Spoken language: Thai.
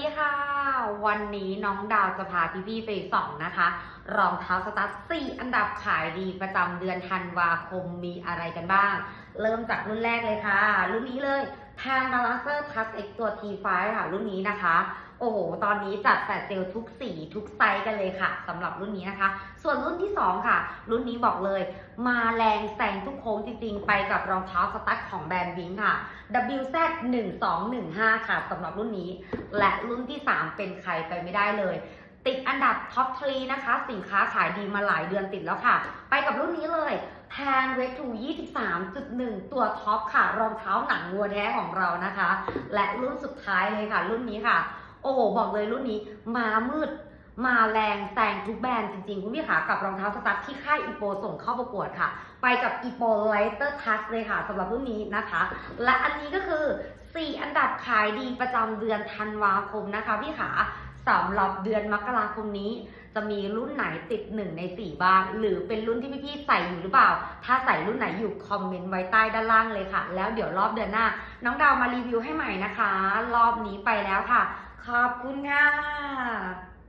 ดีค่ะ วันนี้น้องดาวจะพาพี่ๆไปส่องนะคะ รองเท้าสตาร์ทสี่อันดับขายดีประจำเดือนธันวาคมมีอะไรกันบ้าง เริ่มจากรุ่นแรกเลยค่ะ รุ่นนี้เลย p a n Balancer Plus X ตัว T5 ค่ะ รุ่นนี้นะคะ โอ้โห ตอนนี้จัดแฟลชเซลทุกสีทุกไซส์กันเลยค่ะสำหรับรุ่นนี้นะคะ ส่วนรุ่นที่ 2 ค่ะ รุ่นนี้บอกเลย มาแรงแซงทุกโค้งจริงๆ ไปกับรองเท้าสตั๊ดของแบรนด์วิงค่ะ WZ 1215ค่ะสำหรับรุ่นนี้ และรุ่นที่ 3 เป็นใครไปไม่ได้เลย ติดอันดับท็อปทรีนะคะ สินค้าขายดีมาหลายเดือนติดแล้วค่ะ ไปกับรุ่นนี้เลยแพนเวทู23.1 ตัวท็อปค่ะ รองเท้าหนังวัวแท้ของเรานะคะ และรุ่นสุดท้ายเลยค่ะ รุ่นนี้ค่ะ โอ้โห บอกเลยรุ่นนี้มามืดมาแรงแซงทุกแบรนด์จริงๆ คุณพี่ขากับรองเท้าสตั๊ดที่ค่ายอีโปส่งเข้าประกวดค่ะ ไปกับอีโปไลเตอร์ทัชเลยค่ะสำหรับรุ่นนี้นะคะ และอันนี้ก็คือ 4 อันดับขายดีประจำเดือนธันวาคมนะคะพี่ขาสำหรับเดือนมกราคมนี้ จะมีรุ่นไหนติด 1 ใน 4 บ้าง หรือเป็นรุ่นที่พี่ๆใส่อยู่หรือเปล่า ถ้าใส่รุ่นไหนอยู่คอมเมนต์ไว้ใต้ด้านล่างเลยค่ะ แล้วเดี๋ยวรอบเดือนหน้า น้องดาวมารีวิวให้ใหม่นะคะ รอบนี้ไปแล้วค่ะ ขอบคุณค่ะ